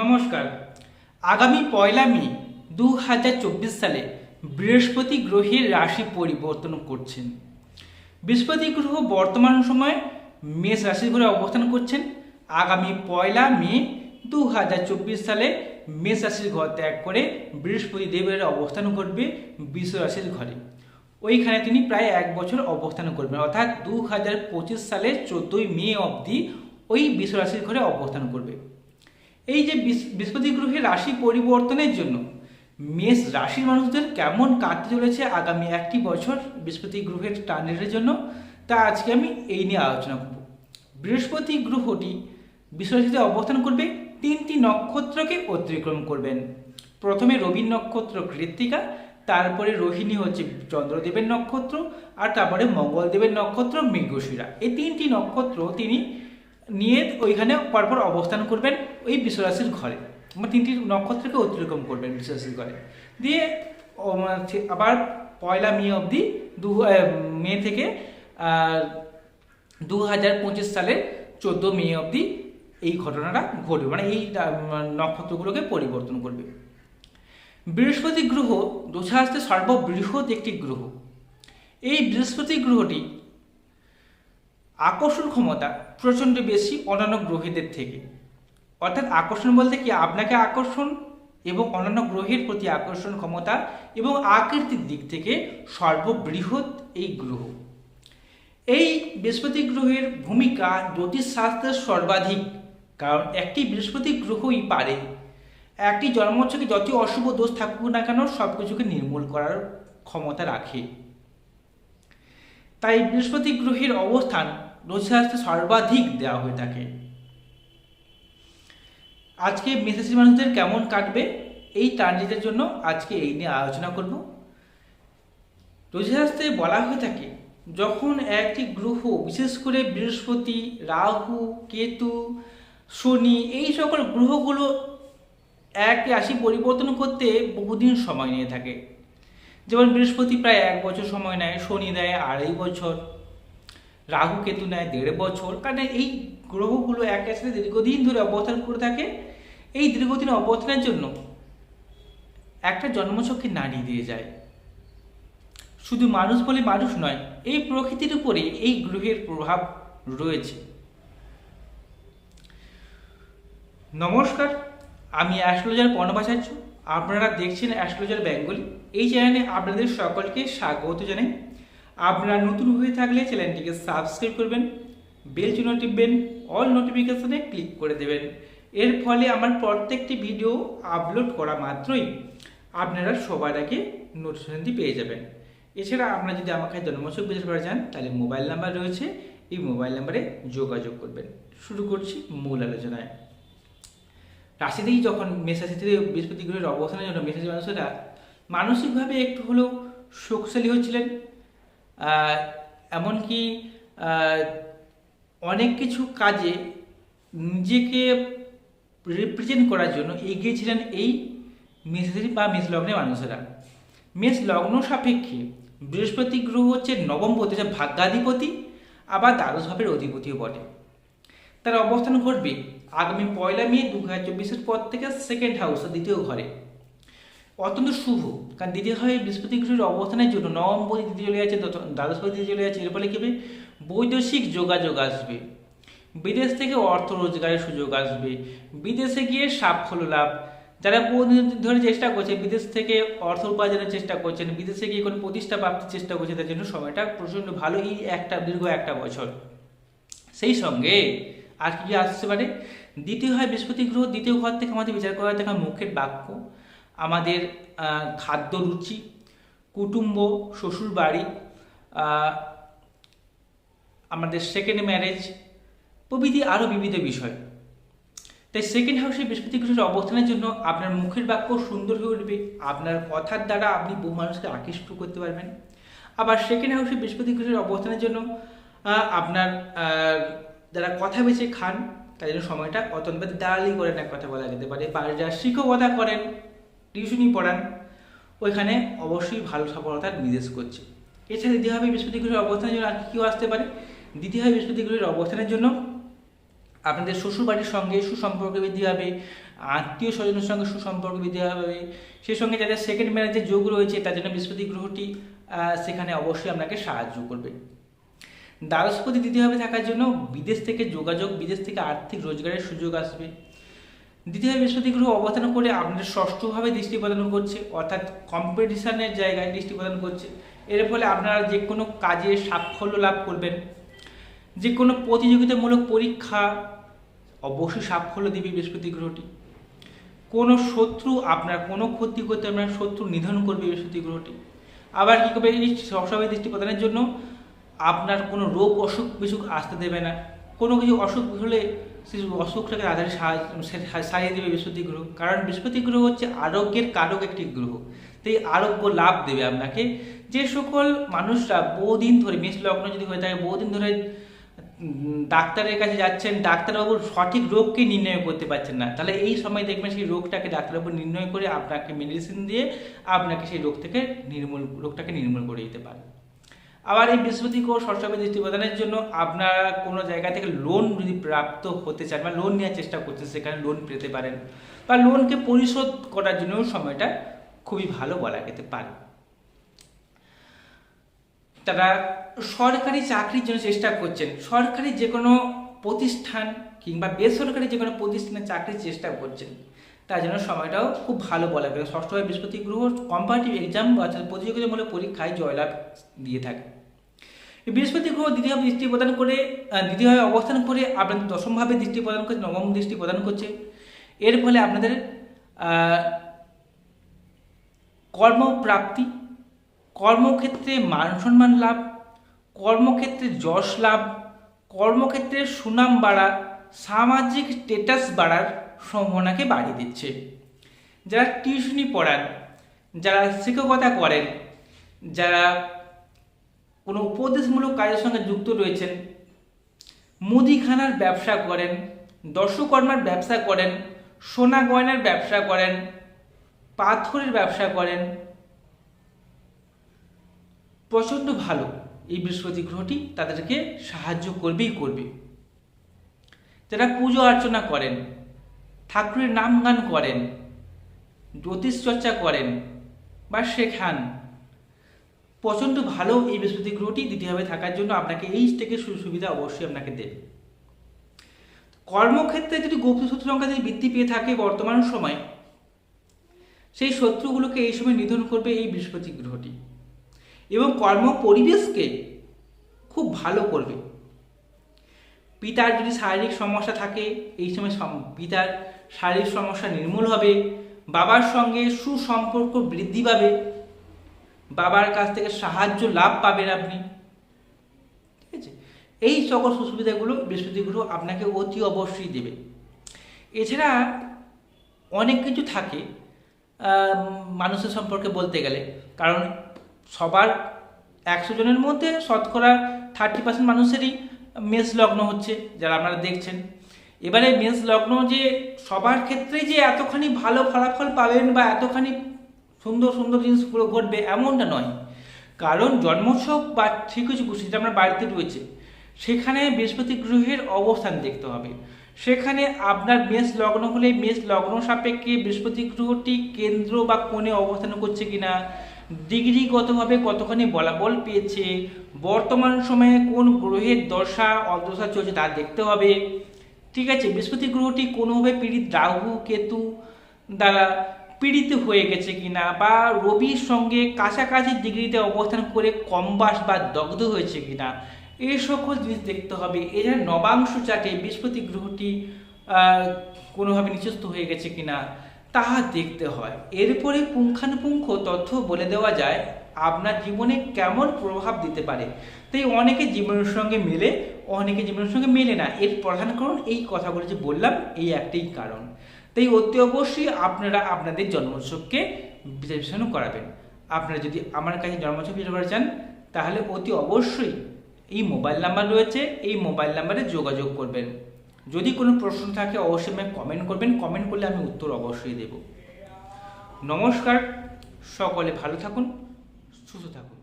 নমস্কার। আগামী পয়লা মে দু হাজার চব্বিশ সালে বৃহস্পতি গ্রহের রাশি পরিবর্তন করছেন। বৃহস্পতি গ্রহ বর্তমান সময়ে মেষ রাশি ঘরে অবস্থান করছেন। আগামী পয়লা মে দু হাজার চব্বিশ সালে মেষ রাশির ঘর ত্যাগ করে বৃহস্পতি দেবের অবস্থান করবে বিশ্ব রাশির ঘরে। ওইখানে তিনি প্রায় এক বছর অবস্থান করবেন। অর্থাৎ দু সালের চোদ্দোই মে অবধি ওই বিশ্ব রাশির ঘরে অবস্থান করবে। এই যে বৃহস্পতি গ্রহের রাশি পরিবর্তনের জন্য, মেষ রাশির মানুষদের কেমন কাটতে চলেছে আগামী একটি বছর বৃহস্পতি গ্রহের ট্রানজিটের জন্য, তা আজকে আমি এই নিয়ে আলোচনা করব। বৃহস্পতি গ্রহটি বিশ্বরাশিতে অবস্থান করবে, তিনটি নক্ষত্রকে অতিক্রম করবেন। প্রথমে রবি নক্ষত্র কৃত্তিকা, তারপরে রোহিণী হচ্ছে চন্দ্রদেবের নক্ষত্র, আর তারপরে মঙ্গলদেবের নক্ষত্র মৃগশিরা। এই তিনটি নক্ষত্র তিনি নিয়ে ওইখানে পরপর অবস্থান করবেন ওই বিশ্বরাশির ঘরে। মানে তিনটি নক্ষত্রকে অতিক্রম করবেন বিশ্বরাশির ঘরে। দিয়ে আবার পয়লা মে অবধি দু মে থেকে দু হাজার পঁচিশ সালের চোদ্দ মে অবধি এই ঘটনাটা ঘটবে। মানে এই নক্ষত্রগুলোকে পরিবর্তন করবে। বৃহস্পতি গ্রহ দোষাস্তে সর্ববৃহৎ একটি গ্রহ। এই বৃহস্পতি গ্রহটি আকর্ষণ ক্ষমতা প্রচণ্ড বেশি অন্যান্য গ্রহীদের থেকে। অর্থাৎ আকর্ষণ বলতে কি? আপনাকে আকর্ষণ এবং অন্যান্য গ্রহের প্রতি আকর্ষণ ক্ষমতা এবং আকৃতির দিক থেকে সর্ববৃহৎ এই গ্রহ। এই বৃহস্পতি গ্রহের ভূমিকা জ্যোতিষশাস্ত্রের সর্বাধিক, কারণ একটি বৃহস্পতি গ্রহই পারে। একটি জন্মছকে যত অশুভ দোষ থাকুক না কেন সব কিছুকে নির্মূল করার ক্ষমতা রাখে। তাই বৃহস্পতি গ্রহের অবস্থান জ্যোতিষশাস্ত্রে সর্বাধিক দেওয়া হয়ে থাকে। আজকে মেসেজি মানুষদের কেমন কাটবে এই ট্রানজিটের জন্য আজকে এই নিয়ে আলোচনা করব। জ্যোতিষশাস্ত্রে বলা হয়ে থাকে, যখন একটি গ্রহ, বিশেষ করে বৃহস্পতি, রাহু, কেতু, শনি, এই সকল গ্রহগুলো এক রাশি পরিবর্তন করতে বহুদিন সময় নিয়ে থাকে। যেমন বৃহস্পতি প্রায় এক বছর সময় নেয়, শনি দেয় আড়াই বছর। রাহু কেতু নেয়, দেড় বছর। কারণ এই গ্রহগুলো এক সাথে দীর্ঘদিন ধরে অবস্থান করে থাকে। এই দীর্ঘদিন অবস্থানের জন্য একটা জন্মছককে নাড়িয়ে দিয়ে যায়। শুধু মানুষ বলে মানুষ নয়, এই প্রকৃতির উপরে এই গ্রহের প্রভাব রয়েছে। নমস্কার, আমি অ্যাস্ট্রোলজার পর্ণবাচার্য। আপনারা দেখছেন অ্যাস্ট্রোলজার বেঙ্গলি। এই চ্যানেলে আপনাদের সকলকে স্বাগত জানাই। আপনারা নতুন হয়ে থাকলে চ্যানেলটিকে সাবস্ক্রাইব করবেন, বেল চিহ্ন টিপবেন, অল নোটিফিকেশনে ক্লিক করে দেবেন। এর ফলে আমার প্রত্যেকটি ভিডিও আপলোড করা মাত্রই আপনারা সবার আগে নোটিফিকেশনটি পেয়ে যাবেন। এছাড়া আপনারা যদি আমাকে জন্মছক বিচার করা চান, তাহলে মোবাইল নাম্বার রয়েছে, এই মোবাইল নাম্বারে যোগাযোগ করবেন। শুরু করছি মূল আলোচনায়। রাশিতেই যখন মেষ রাশি থেকে বৃহস্পতি গ্রহের অবস্থানের জন্য মেষ মানুষেরা মানসিকভাবে একটু হলেও শক্তিশালী হচ্ছিলেন। এমনকি অনেক কিছু কাজে নিজেকে রিপ্রেজেন্ট করার জন্য এগিয়ে ছিলেন এই মেষ বা মেষ লগ্নের মানুষেরা। মেষ লগ্ন সাপেক্ষে বৃহস্পতি গ্রহ হচ্ছে নবম পতি, যা ভাগ্যাধিপতি, আবার দ্বাদশভাবের অধিপতিও বটে। তার অবস্থান ঘটবে আগামী পয়লা মে দু হাজার চব্বিশের পর থেকে সেকেন্ড হাউস দ্বিতীয় ঘরে। অত্যন্ত শুভ। কারণ দ্বিতীয় ঘরে বৃহস্পতি গ্রহের অবস্থানের জন্য নবম পতি দ্বিতীয় চলে যাচ্ছে, দ্বাদশ পতি চলে যাচ্ছে। এর ফলে কি হবে? বৈদেশিক যোগাযোগ আসবে। বিদেশ থেকে অর্থ রোজগারের সুযোগ আসবে। বিদেশে গিয়ে সাফল্য লাভ। যারা বহুদিন ধরে চেষ্টা করছে, বিদেশ থেকে অর্থ উপার্জনের চেষ্টা করছেন, বিদেশে গিয়ে কোনো প্রতিষ্ঠা প্রাপ্তির চেষ্টা করছে, তার জন্য সময়টা প্রচণ্ড ভালো এই একটা, দীর্ঘ একটা বছর। সেই সঙ্গে আর কি আসতে পারে? দ্বিতীয় হয় বৃহস্পতি গ্রহ, দ্বিতীয় ঘর থেকে আমাদের বিচার করা দেখা মুখের বাক্য। আমাদের খাদ্য রুচি, কুটুম্ব, শ্বশুর বাড়ি আমাদের সেকেন্ড ম্যারেজ প্রভৃতি আরও বিবিধ বিষয়। তাই সেকেন্ড হাউসে বৃহস্পতি গ্রহের অবস্থানের জন্য আপনার মুখের বাক্য সুন্দর হয়ে উঠবে, আপনার কথার দ্বারা আপনি বহু মানুষকে আকৃষ্ট করতে পারবেন। আবার সেকেন্ড হাউসে বৃহস্পতি গ্রহের অবস্থানের জন্য আপনার যারা কথা বেছে খান, তাদের সময়টা অত্যন্ত দাঁড়ালি করেন এক কথা বলা যেতে পারে বা যারা শিক্ষকতা করেন টিউশনি পড়ান। ওইখানে অবশ্যই ভালো সফলতার নির্দেশ করছে। এছাড়া দ্বিতীয় দ্বিতীয়ভাবে বৃহস্পতি গ্রহের অবস্থানের জন্য আর কি কেউ আসতে পারে? দ্বিতীয়ভাবে বৃহস্পতি গ্রহের অবস্থানের জন্য আপনাদের শ্বশুরবাড়ির সঙ্গে সুসম্পর্ক বৃদ্ধি হবে আত্মীয় স্বজনের সঙ্গে সুসম্পর্ক বৃদ্ধি হবে সেই সঙ্গে যাদের সেকেন্ড ম্যারেজের যোগ রয়েছে, তার জন্য বৃহস্পতি গ্রহটি সেখানে অবশ্যই আপনাকে সাহায্য করবে। দ্বাদশপতি দ্বিতীয়ভাবে থাকার জন্য বিদেশ থেকে যোগাযোগ, বিদেশ থেকে আর্থিক রোজগারের সুযোগ আসবে। দ্বিতীয়ভাবে বৃহস্পতি গ্রহ অবস্থান করে আপনাদের ষষ্ঠভাবে দৃষ্টি প্রদান করছে, অর্থাৎ কম্পিটিশনের জায়গায় দৃষ্টি প্রদান করছে। এর ফলে আপনারা যে কোনো কাজে সাফল্য লাভ করবেন। যে কোনো প্রতিযোগিতামূলক পরীক্ষা অবশ্যই সাফল্য দিবে বৃহস্পতি গ্রহটি। কোনো শত্রু আপনার, কোনো ক্ষতি করতে আপনার শত্রু নিধন করবে বৃহস্পতি গ্রহটি। আবার কী করবে? এই সবসময় দৃষ্টি প্রদানের জন্য আপনার কোনো রোগ অসুখ বিসুখ আসতে দেবে না। কোনো কিছু অসুখ হলে সেই অসুখটাকে সাহায্য সারিয়ে দেবে বৃহস্পতি গ্রহ। কারণ বৃহস্পতি গ্রহ হচ্ছে আরোগ্যের কারক একটি গ্রহ। তো এই আরোগ্য লাভ দেবে আপনাকে। যে সকল মানুষরা বহুদিন ধরে, মেষ লগ্ন যদি হয়ে থাকে, বহুদিন ধরে ডাক্তারের কাছে যাচ্ছেন ডাক্তারবাবু সঠিক রোগকে নির্ণয় করতে পারছেন না। তাহলে এই সময় দেখবেন সেই রোগটাকে ডাক্তারবাবু নির্ণয় করে আপনাকে মেডিসিন দিয়ে আপনাকে সেই রোগ থেকে নির্মূল, রোগটাকে নির্মূল করে দিতে পারে। আবার এই বৃহস্পতি কোষ সরস্বতী দৃষ্টি প্রদানের জন্য আপনারা কোনো জায়গা থেকে লোন যদি প্রাপ্ত হতে চান বা লোন নেওয়ার চেষ্টা করছেন, সেখানে লোন পেতে পারেন বা লোনকে পরিশোধ করার জন্যও সময়টা খুবই ভালো বলা যেতে পারে। তারা সরকারি চাকরির জন্য চেষ্টা করছেন। সরকারি যে কোনো প্রতিষ্ঠান কিংবা বেসরকারি যে কোনো প্রতিষ্ঠানে চাকরির চেষ্টা করছেন, তার জন্য সময়টাও খুব ভালো বলা যায় ষষ্ঠভাবে বৃহস্পতি গ্রহ, কম্পারেটিভ এক্সাম অর্থাৎ প্রতিযোগিতামূলক পরীক্ষায় জয়লাভ দিয়ে থাকে। বৃহস্পতি গ্রহ দ্বিতীয়ভাবে দৃষ্টি প্রদান করে দ্বিতীয়ভাবে অবস্থান করে, আপনাদের দশমভাবে দৃষ্টি প্রদান করছে, নবম দৃষ্টি প্রদান করছে। এর ফলে আপনাদের কর্মপ্রাপ্তি, কর্মক্ষেত্রে মান সম্মান লাভ, কর্মক্ষেত্রে যশ লাভ, কর্মক্ষেত্রে সুনাম বাড়া, সামাজিক স্টেটাস বাড়ার সম্ভাবনাকে বাড়িয়ে দিচ্ছে। যারা টিউশনি পড়ান, যারা শিক্ষকতা করেন, যারা কোনো উপদেশমূলক কাজের সঙ্গে যুক্ত রয়েছেন। মুদিখানার ব্যবসা করেন, দর্শকর্মার ব্যবসা করেন, সোনা গয়নার ব্যবসা করেন, পাথরের ব্যবসা করেন। প্রচণ্ড ভালো এই বৃহস্পতি গ্রহটি তাদেরকে সাহায্য করবেই করবে। যারা পুজো অর্চনা করেন, ঠাকুরের নাম গান করেন, জ্যোতিষ চর্চা করেন বা শেখান প্রচণ্ড ভালো এই বৃহস্পতি গ্রহটি দ্বিতীয়ভাবে থাকার জন্য আপনাকে এই থেকে সুবিধা অবশ্যই আপনাকে দেবে। কর্মক্ষেত্রে যদি গুপ্ত শত্রু সংখ্যা যদি বৃদ্ধি পেয়ে থাকে বর্তমান সময়, সেই শত্রুগুলোকে এই সময় নিধন করবে এই বৃহস্পতি গ্রহটি। এবং কর্ম পরিবেশকে খুব ভালো করবে। পিতার যদি শারীরিক সমস্যা থাকে, এই সময় পিতার শারীরিক সমস্যা নির্মূল হবে, বাবার সঙ্গে সুসম্পর্ক বৃদ্ধি পাবে বাবার কাছ থেকে সাহায্য লাভ পাবেন আপনি। ঠিক আছে? এই সকল সুবিধাগুলো বৃহস্পতি গ্রহ আপনাকে অতি অবশ্যই দেবে। এছাড়া অনেক কিছু থাকে মানুষের সম্পর্কে বলতে গেলে। কারণ সবার একশো জনের মধ্যে শতকরা থার্টি পার্সেন্ট মানুষেরই মেষ লগ্ন হচ্ছে, যারা আপনারা দেখছেন। এবারে মেষ লগ্ন যে সবার ক্ষেত্রে যে এতখানি ভালো ফলাফল পাবেন বা এতখানি সুন্দর সুন্দর জিনিসগুলো ঘটবে এমনটা নয়। কারণ জন্মোৎসব বা ঠিক কিছু যেটা আমরা বাড়িতে রয়েছে। সেখানে বৃহস্পতি গ্রহের অবস্থান দেখতে হবে। সেখানে আপনার মেষ লগ্ন হলে মেষ লগ্ন সাপেক্ষে বৃহস্পতি গ্রহটি কেন্দ্র বা কোণে অবস্থান করছে কিনা, ডিগ্রিগতভাবে কতখানি বলাবল পেয়েছে, বর্তমান সময়ে কোন গ্রহের দশা অদশা চলছে তা দেখতে হবে। ঠিক আছে, বৃহস্পতি গ্রহটি কোনোভাবে পীড়িত রাহু, কেতু দ্বারা পীড়িত হয়ে গেছে কিনা বা রবির সঙ্গে কাছাকাছি ডিগ্রিতে অবস্থান করে কম্বাস বা দগ্ধ হয়েছে কিনা এই সকল জিনিস দেখতে হবে। এছাড়া নবাংশ চাটে বৃহস্পতি গ্রহটি কোনোভাবে নিচস্থ হয়ে গেছে কিনা, তাহা দেখতে হয়। এরপরে পুঙ্খানুপুঙ্খ তথ্য বলে দেওয়া যায়, আপনার জীবনে কেমন প্রভাব দিতে পারে। তাই অনেকে জীবনের সঙ্গে মেলে, অনেকে জীবনের সঙ্গে মেলে না। এর প্রধান কারণ এই কথাগুলো যে বললাম, এই একটাই কারণ। তাই অতি অবশ্যই আপনারা আপনাদের জন্মোৎসবকে বিশ্লেষণ করাবেন। আপনারা যদি আমার কাছে জন্মোৎসব বিচার করা চান, তাহলে অতি অবশ্যই এই মোবাইল নাম্বার রয়েছে, এই মোবাইল নাম্বারে যোগাযোগ করবেন। যদি কোনো প্রশ্ন থাকে, অবশ্যই আমাকে কমেন্ট করবেন কমেন্ট করলে আমি উত্তর অবশ্যই দেব। নমস্কার, সকলে ভালো থাকুন, সুস্থ থাকুন।